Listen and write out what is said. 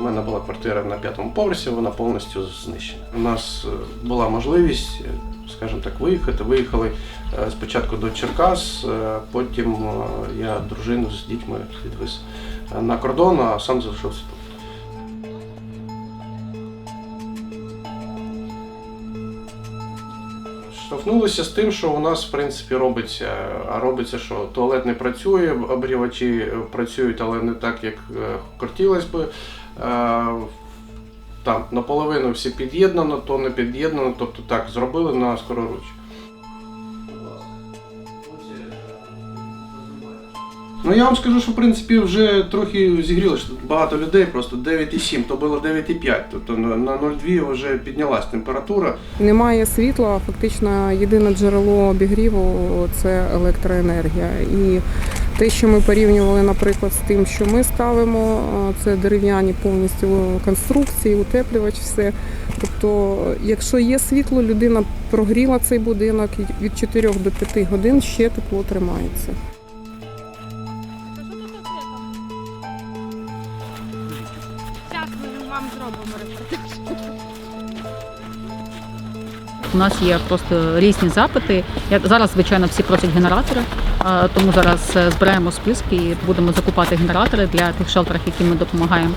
мене була квартира на п'ятому поверсі, вона повністю знищена. У нас е, була можливість, е, скажімо так, виїхати. Виїхали е, спочатку до Черкас, потім я дружину з дітьми відвез е, на кордон, а сам залишився тут. Штовхнулися з тим, що у нас в принципі робиться. А робиться, що туалет не працює, обрівачі е, працюють, але не так, як е, хотілося би. Е, Там наполовину все під'єднано, то не під'єднано, тобто так, зробили на скороруч. Ну я вам скажу, що в принципі вже трохи зігріло, що тут багато людей, просто 9,7, то було 9,5, тобто на на 0,2 вже піднялась температура. Немає світла, фактично єдине джерело обігріву це електроенергія. І те, що ми порівнювали, наприклад, з тим, що ми ставимо, це дерев'яні повністю конструкції, утеплювач, все. Тобто, якщо є світло, людина прогріла цей будинок від 4 до 5 годин ще тепло тримається. Вам зробимо репортаж. У нас є просто різні запити. Я зараз, звичайно, всі просять генератори, тому зараз е, збираємо списки і будемо закупати генератори для тих шелтерів, яким ми допомагаємо.